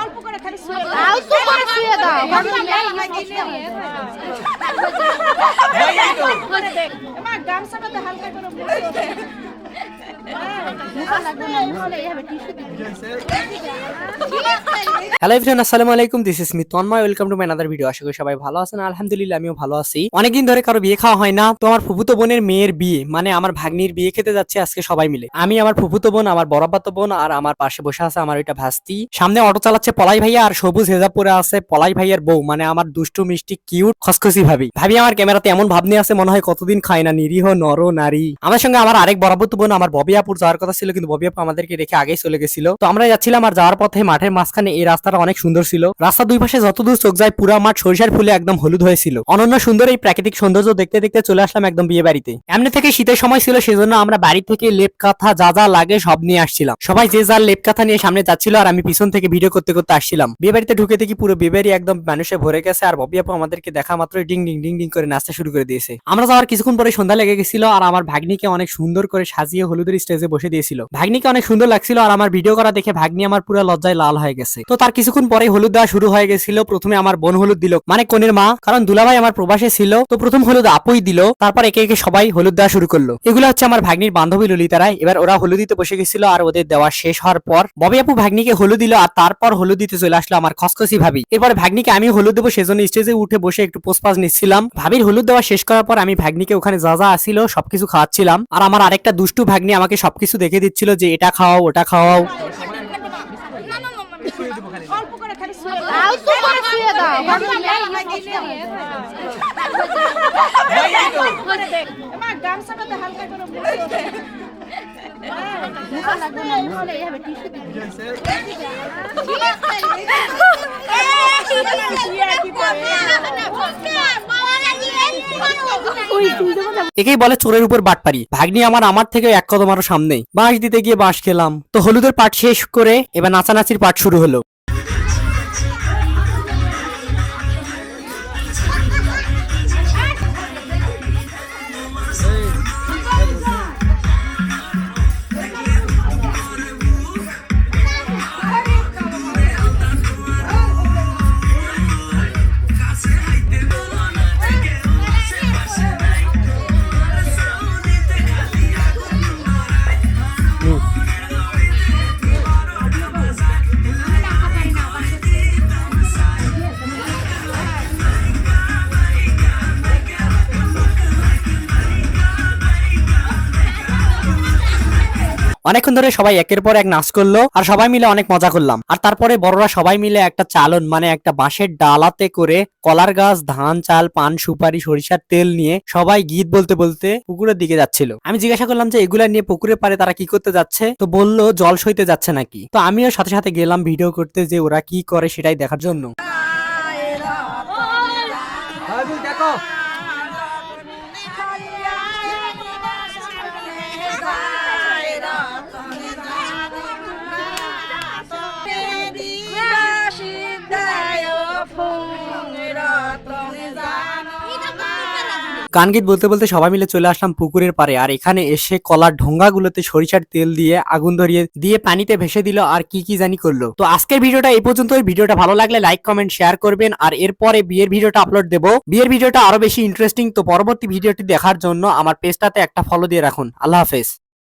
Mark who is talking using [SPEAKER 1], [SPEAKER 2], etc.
[SPEAKER 1] অল্প করে খালি শুয়ে দাও
[SPEAKER 2] করে শুয়ে দাও
[SPEAKER 1] মা গামছাটাতে হালকা করে
[SPEAKER 3] হ্যালো এভরিওয়ান আসসালামু আলাইকুম। This is me Tanmoy welcome to my another video আশা করি সবাই ভালো আছেন। আলহামদুলিল্লাহ, আমিও ভালো আছি। অনেকদিন ধরে কারও বিয়ে খাওয়া হয় না। তো আমার ফুফুতো বোনের মেয়ের বিয়ে মানে আমার ভাগ্নির বিয়ে খেতে যাচ্ছে আজকে সবাই মিলে। আমি আমার ফুফুতো বোন, আমার বড়াপাতো বোন, আর আমার পাশে বসে আছে আমার ওইটা ভাস্তি। সামনে অটো চালাচ্ছে পলাই ভাইয়া, আর সবুজ হেজাব পরে আছে পলাই ভাইয়ার বউ। মানে আমার দুষ্টু, মিষ্টি কিউট খসখসি ভাবি। ভাবি, আমার ক্যামেরাতে এমন ভাব নিয়ে আছে, মনে হয় কতদিন খায় না, নিরীহ, নর, নারী। আমার সঙ্গে আমার আরেক বরাবত বোন, আমার ববিয়াপুর যাওয়ার কথা ছিল, কিন্তু ববিয়াপু আমাদেরকে রেখে আগেই চলে গেছিল। তো আমরা যাচ্ছিলাম আর যাওয়ার পথে মাঠের মাঝখানে এই রাস্তাটা অনেক সুন্দর ছিল। রাস্তার দুই পাশে যতদূর চোখ যায় পুরা মাঠ সরিষার ফুলে একদম হলুদ হয়েছিল। অনন্য সুন্দর এই প্রাকৃতিক সৌন্দর্য দেখতে দেখতে চলে আসলাম একদম বিয়ে বাড়িতে। এমনি থেকে শীতের সময় ছিল, সেজন্য আমরা বাড়ি থেকে লেপ কাঁথা যা যা লাগে সব নিয়ে আসছিলাম। সবাই যে যার লেপ কাঁথা নিয়ে সামনে যাচ্ছিল আর আমি পিছন থেকে ভিডিও করতে করতে আসছিলাম। বিয়ে বাড়িতে ঢুকে দেখি পুরো বিয়ে বাড়ি একদম মানুষে ভরে গেছে আর ববি আপু আমাদেরকে দেখা মাত্র ডিং ডিং ডিং ডিং করে নাচতে শুরু করে দিয়েছে। আমরা যাওয়ার কিছুক্ষণ পরে সন্ধ্যা লেগে গেছিল আর আমার ভাগ্নিকে অনেক সুন্দর করে সাজিয়ে হলুদের স্টেজে বসে দিয়েছিল। ভাগ্নিকে অনেক সুন্দর লাগছিল আর আমার ভিডিও করা দেখে ভাগ্নি আমার পুরো লজ্জায় লাল হয়ে গেছে। তো তার কিছুক্ষণ পরে হলুদ দেওয়া শুরু হয়ে গেছিল। প্রথমে আমার বোন হলুদ দিল। মানে কনের মা। কারণ দুলাভাই আমার প্রবাসে ছিল। তো প্রথম হলুদ আপুই দিল। তারপর একে একে সবাই হলুদ দেওয়া শুরু করল। এগুলো হচ্ছে আমার ভাগ্নির বান্ধবী ললিতারা। এবার ওরা হলুদ দিতে বসে গেছিল আর ওদের দেওয়া শেষ হওয়ার পর ববি আপু ভাগ্নিকে হলুদ দিল আর তারপর হলুদ দিতে চলে আসলো আমার খসখসি ভাবি। এরপর ভাগ্নিকে আমি হলুদ দেবো সেজন্য স্টেজে উঠে বসে একটু পোস্টপাস নিচ্ছিলাম। ভাবির হলুদ দেওয়া শেষ করার পর আমি ভাগ্নিকে ওখানে যা যা আসিল সবকিছু খাওয়াচ্ছিলাম। আর আমার আরেকটা দুষ্টু ভাগ্নি আমাকে সবকিছু দেখে দিচ্ছিল যে এটা খাওয়াও ওটা খাওয়াও
[SPEAKER 1] না না না অল্প করে খালি শুয়ে দাও
[SPEAKER 2] আলতু করে শুয়ে দাও
[SPEAKER 1] মা গামছাটাতে হালকা করে মুছে দে
[SPEAKER 3] একেই বলে চোরের উপর বাট পারি ভাগ্নি আমার আমার থেকে এক কদম আরও সামনে বাঁশ দিতে গিয়ে বাঁশ খেলাম। তো হলুদের পাঠ শেষ করে এবার নাচানাচির পাঠ শুরু হলো। you. অনেকক্ষণ ধরে সবাই একের পর এক নাচ করল আর সবাই মিলে অনেক মজা করলাম। আর তারপরে বড়রা সবাই মিলে একটা চালন মানে একটা বাঁশের ডালাতে করে কলার গাছ ধান চাল পান সুপারি সরিষার তেল নিয়ে সবাই গীত বলতে বলতে পুকুরের দিকে যাচ্ছিল। আমি জিজ্ঞাসা করলাম যে এগুলা নিয়ে পুকুরের পারে তারা কি করতে যাচ্ছে? তো বলল জল সইতে যাচ্ছে নাকি? তো আমিও সাথে সাথে গেলাম ভিডিও করতে যে ওরা কি করে সেটাই দেখার জন্য। গান গীত বলতে বলতে সবাই মিলে চলে আসলাম পুকুরের পারে আর এখানে এসে কলার ঢোঙ্গাগুলোতে সরিষার তেল দিয়ে আগুন ধরিয়ে দিয়ে পানিতে ভেসে দিল, আর কি কি জানি করল। তো আজকের ভিডিওটা এই পর্যন্ত ভিডিওটা ভালো লাগলে লাইক কমেন্ট শেয়ার করবেন, আর এরপরে বিয়ের ভিডিওটা আপলোড দেব। বিয়ের ভিডিওটা আরও বেশি ইন্টারেস্টিং তো পরবর্তী ভিডিওটি দেখার জন্য আমার পেজটাতে একটা ফলো দিয়ে রাখুন। আল্লাহ হাফেজ।